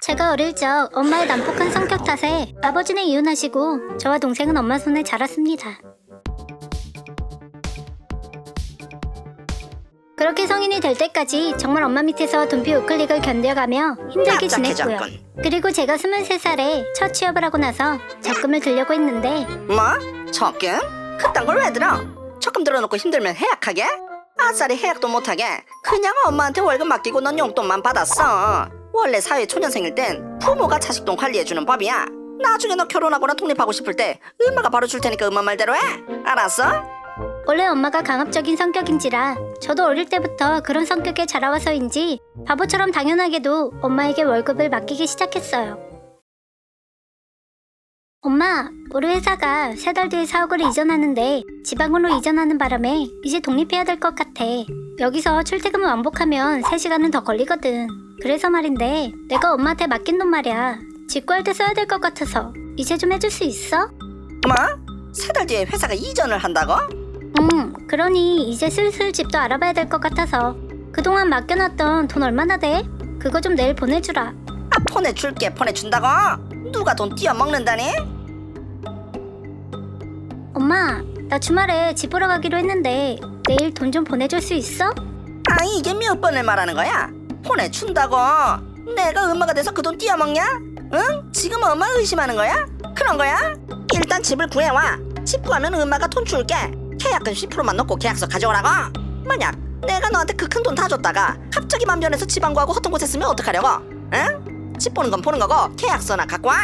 제가 어릴 적 엄마의 난폭한 성격 탓에 아버지는 이혼하시고 저와 동생은 엄마 손에 자랐습니다. 그렇게 성인이 될 때까지 정말 엄마 밑에서 돈피 우클릭을 견뎌가며 힘들게 지냈고요. 그리고 제가 23살에 첫 취업을 하고 나서 적금을 들려고 했는데 뭐? 적금? 그딴 걸 왜 들어? 적금 들어놓고 힘들면 해약하게? 아싸리 해약도 못하게 그냥 엄마한테 월급 맡기고 넌 용돈만 받았어 원래 사회 초년생일 땐 부모가 자식 돈 관리해주는 법이야 나중에 너 결혼하거나 독립하고 싶을 때 엄마가 바로 줄 테니까 엄마 말대로 해 알았어? 원래 엄마가 강압적인 성격인지라 저도 어릴 때부터 그런 성격에 자라와서인지 바보처럼 당연하게도 엄마에게 월급을 맡기기 시작했어요. 엄마, 우리 회사가 세 달 뒤에 사옥을 이전하는데 지방으로 이전하는 바람에 이제 독립해야 될 것 같아. 여기서 출퇴근을 완복하면 3시간은 더 걸리거든. 그래서 말인데 내가 엄마한테 맡긴 돈 말이야. 직구할 때 써야 될 것 같아서 이제 좀 해줄 수 있어? 뭐? 세 달 뒤에 회사가 이전을 한다고? 응, 그러니 이제 슬슬 집도 알아봐야 될 것 같아서 그동안 맡겨놨던 돈 얼마나 돼? 그거 좀 내일 보내주라. 아 보내줄게 보내준다고? 누가 돈 띄어먹는다니? 엄마, 나 주말에 집 보러 가기로 했는데 내일 돈 좀 보내줄 수 있어? 아 이게 몇 번을 말하는 거야? 보내준다고 내가 엄마가 돼서 그 돈 띄어먹냐? 응? 지금 엄마 의심하는 거야? 그런 거야? 일단 집을 구해와 집 구하면 엄마가 돈 줄게 계약금 10%만 넣고 계약서 가져오라고 만약 내가 너한테 그 큰 돈 다 줬다가 갑자기 맘 변해서 집안 구하고 헛돈 곳했으면 어떡하려고? 응? 집 보는 건 보는 거고 계약서나 갖고 와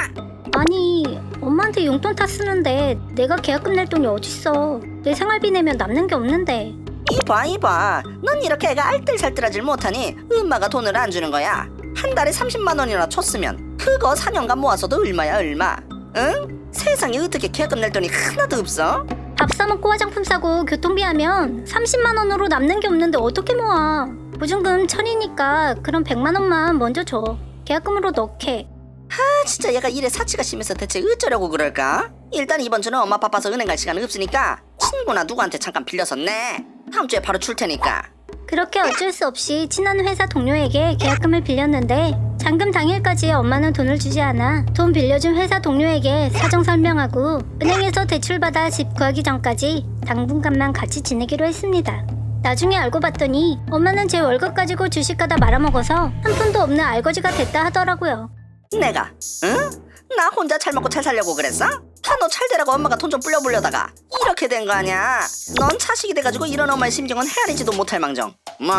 아니, 엄마한테 용돈 다 쓰는데 내가 계약금 낼 돈이 어딨어. 내 생활비 내면 남는 게 없는데. 이봐 이봐 넌 이렇게 애가 알뜰살뜰하질 못하니 엄마가 돈을 안 주는 거야 한 달에 30만 원이나 줬으면 그거 4년간 모아서도 얼마야 얼마 응? 세상에 어떻게 계약금 낼 돈이 하나도 없어? 밥 사먹고 화장품 사고 교통비 하면 30만 원으로 남는 게 없는데 어떻게 모아? 보증금 천이니까 그럼 100만 원만 먼저 줘. 계약금으로 넣게. 아 진짜 얘가 일에 사치가 심해서 대체 어쩌려고 그럴까? 일단 이번 주는 엄마 바빠서 은행 갈 시간 없으니까 친구나 누구한테 잠깐 빌려서 내 다음 주에 바로 줄 테니까 그렇게 어쩔 수 없이 친한 회사 동료에게 계약금을 빌렸는데 잔금 당일까지 엄마는 돈을 주지 않아 돈 빌려준 회사 동료에게 사정 설명하고 은행에서 대출받아 집 구하기 전까지 당분간만 같이 지내기로 했습니다. 나중에 알고 봤더니 엄마는 제 월급 가지고 주식하다 말아먹어서 한 푼도 없는 알거지가 됐다 하더라고요. 내가 응? 나 혼자 잘 먹고 잘 살려고 그랬어? 다너잘 되라고 엄마가 돈 좀 불려불려다가 이렇게 된 거 아니야 넌 자식이 돼가지고 이런 엄마의 심정은 헤아리지도 못할 망정 뭐?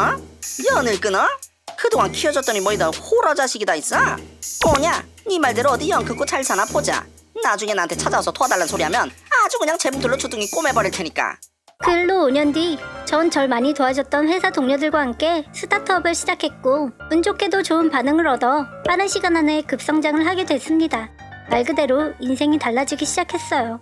연을 끊어? 그동안 키워줬더니 뭐이다 호러 자식이 다 있어? 뭐냐? 네 말대로 어디 연 끊고 잘 사나 보자 나중에 나한테 찾아와서 도와달란 소리 하면 아주 그냥 재봉틀로 주둥이 꼬매버릴 테니까 그 일로 5년 뒤, 전 절 많이 도와줬던 회사 동료들과 함께 스타트업을 시작했고, 운 좋게도 좋은 반응을 얻어 빠른 시간 안에 급성장을 하게 됐습니다. 말 그대로 인생이 달라지기 시작했어요.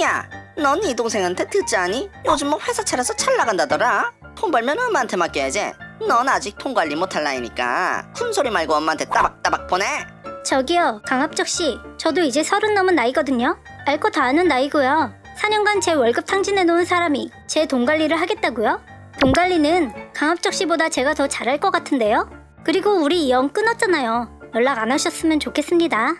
야, 넌네 동생한테 듣자니? 요즘 뭐 회사 차려서 잘 나간다더라. 돈 벌면 엄마한테 맡겨야지. 넌 아직 돈 관리 못할 나이니까 푼소리 말고 엄마한테 따박따박 보내. 저기요, 강합적 씨. 저도 이제 서른 넘은 나이거든요. 알 거 다 아는 나이고요. 4년간 제 월급 탕진해 놓은 사람이 제 돈 관리를 하겠다고요? 돈 관리는 강합적 씨보다 제가 더 잘할 것 같은데요? 그리고 우리 영 끊었잖아요. 연락 안 하셨으면 좋겠습니다.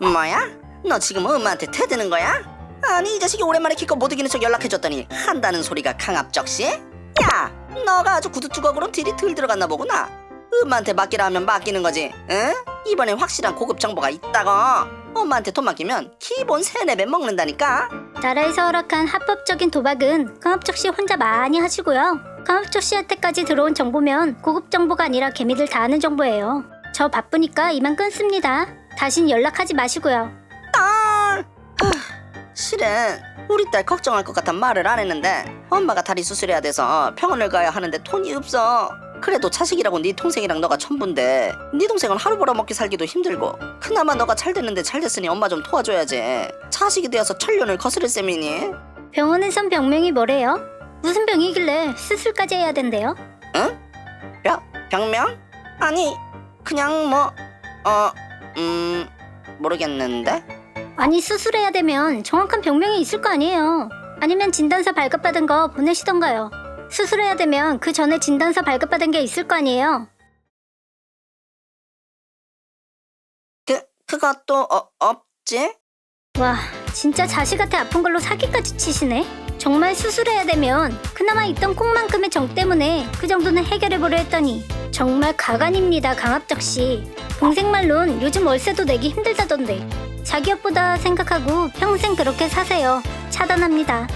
뭐야? 너 지금 엄마한테 대드는 거야? 아니 이 자식이 오랜만에 기껏 못 이기는 척 연락해줬더니 한다는 소리가 강압적시? 야, 너가 아주 구두주걱으로 딜이 덜 들어갔나 보구나. 엄마한테 맡기라 하면 맡기는 거지, 응? 이번엔 확실한 고급 정보가 있다고. 엄마한테 돈 맡기면 기본 세네 배 먹는다니까. 나라에서 허락한 합법적인 도박은 강합적 씨 혼자 많이 하시고요. 강합적 씨한테까지 들어온 정보면 고급 정보가 아니라 개미들 다 아는 정보예요. 저 바쁘니까 이만 끊습니다. 다신 연락하지 마시고요. 딸! 하, 실은 우리 딸 걱정할 것 같아 말을 안 했는데 엄마가 다리 수술해야 돼서 병원을 가야 하는데 돈이 없어. 그래도 자식이라고 네 동생이랑 너가 전부인데 네 동생은 하루 벌어먹기 살기도 힘들고 그나마 너가 잘 됐는데 잘 됐으니 엄마 좀 도와줘야지. 자식이 되어서 천년을 거스를 셈이니? 병원에선 병명이 뭐래요? 무슨 병이길래 수술까지 해야 된대요? 응? 병? 병명? 아니 그냥 뭐 어... 음... 모르겠는데? 아니 수술해야 되면 정확한 병명이 있을 거 아니에요. 아니면 진단서 발급받은 거 보내시던가요. 수술해야 되면 그 전에 진단서 발급받은 게 있을 거 아니에요. 그것도 어, 없지? 와, 진짜 자식한테 아픈 걸로 사기까지 치시네. 정말 수술해야 되면 그나마 있던 콩만큼의 정 때문에 그 정도는 해결해보려 했더니 정말 가관입니다, 강합적 씨. 동생 말론 요즘 월세도 내기 힘들다던데 자기 업보다 생각하고 평생 그렇게 사세요. 차단합니다.